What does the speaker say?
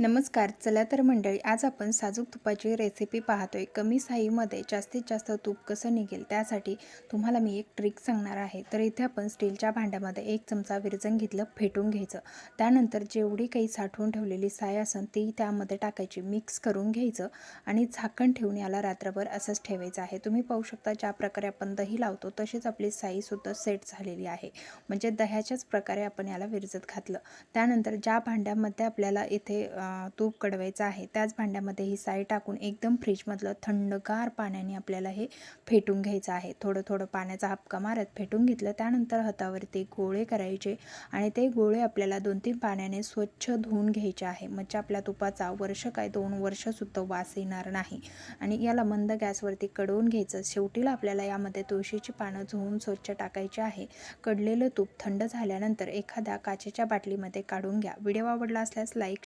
नमस्कार चला तर मंडळी आज आपण साजूक तुपाची रेसिपी पाहतोय. कमी साईमध्ये जास्तीत जास्त तूप कसं निघेल त्यासाठी तुम्हाला मी एक ट्रिक सांगणार आहे. तर इथे आपण स्टीलच्या भांड्यामध्ये एक चमचा विरजन घेतलं फेटून घ्यायचं. त्यानंतर जेवढी काही साठवून ठेवलेली साय असेल ती त्यामध्ये टाकायची. मिक्स करून घ्यायचं आणि झाकण ठेवून याला रात्रभर असंच ठेवायचं आहे. तुम्ही पाहू शकता ज्या प्रकारे आपण दही लावतो तशीच आपली साईसुद्धा सेट झालेली आहे. म्हणजे दह्याच्याच प्रकारे आपण याला विरजत घातलं. त्यानंतर ज्या भांड्यामध्ये आपल्याला इथे तूप कडवायचं आहे त्याच भांड्यामध्ये ही साय टाकून एकदम फ्रीजमधलं थंडगार पाण्याने आपल्याला हे फेटून घ्यायचं आहे. थोडं थोडं पाण्याचा हापका मारत फेटून घेतलं त्यानंतर हातावरती गोळे करायचे आणि ते गोळे आपल्याला दोन तीन पाण्याने स्वच्छ धुवून घ्यायचे आहे. म्हणजे आपल्या तुपाचा वर्ष काय दोन वर्षसुद्धा वास येणार नाही आणि याला मंद गॅसवरती कडवून घ्यायचं. शेवटीला आपल्याला यामध्ये तुळशीची पानं धुवून स्वच्छ टाकायची आहे. कडलेलं तूप थंड झाल्यानंतर एखाद्या काचेच्या बाटलीमध्ये काढून घ्या. व्हिडिओ आवडला असल्यास लाईक